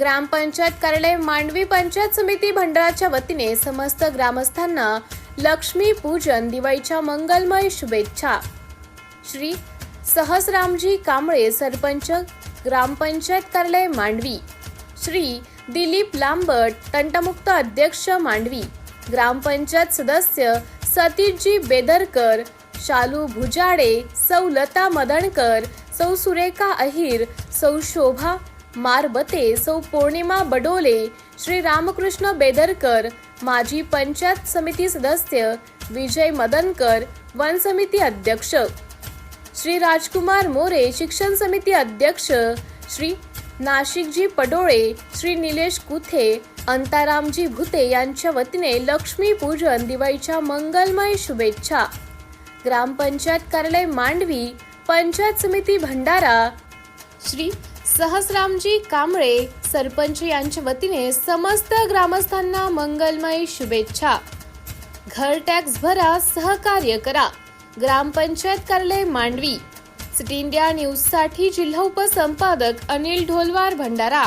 ग्रामपंचायत कार्यालय मांडवी पंचायत समिती भंडाराच्या वतीने समस्त ग्रामस्थांना लक्ष्मी पूजन दिवाळीच्या मंगलमय शुभेच्छा. श्री सहसरामजी कांबळे सरपंच ग्रामपंचायत कार्यालय मांडवी. श्री दिलीप लांबट तंटमुक्त अध्यक्ष मांडवी. ग्रामपंचायत सदस्य सतीशजी बेदरकर शालू भुजाडे सौ लता मदणकर सौ सुरेखा अहिर सौ शोभा मारबते सौ पौर्णिमा बडोले श्री रामकृष्ण बेदरकर माजी पंचायत समिती सदस्य विजय मदनकर वन समिती अध्यक्ष. श्री राजकुमार मोरे शिक्षण समिती अध्यक्ष. श्री नाशिकजी पडोळे श्री निलेश कुथे अंतारामजी भुते यांच्या वतीने लक्ष्मी पूजन दिवाळीच्या मंगलमय शुभेच्छा. ग्रामपंचायत कार्यालय मांडवी पंचायत समिती भंडारा. श्री सहसरामजी कांबळे सरपंच यांच्या वतीने समस्त ग्रामस्थांना मंगलमय शुभेच्छा. घर टॅक्स भरा सहकार्य करा. ग्रामपंचायत कार्यालय मांडवी. सिटी इंडिया न्यूजसाठी जिल्हा उपसंपादक अनिल ढोलवार भंडारा.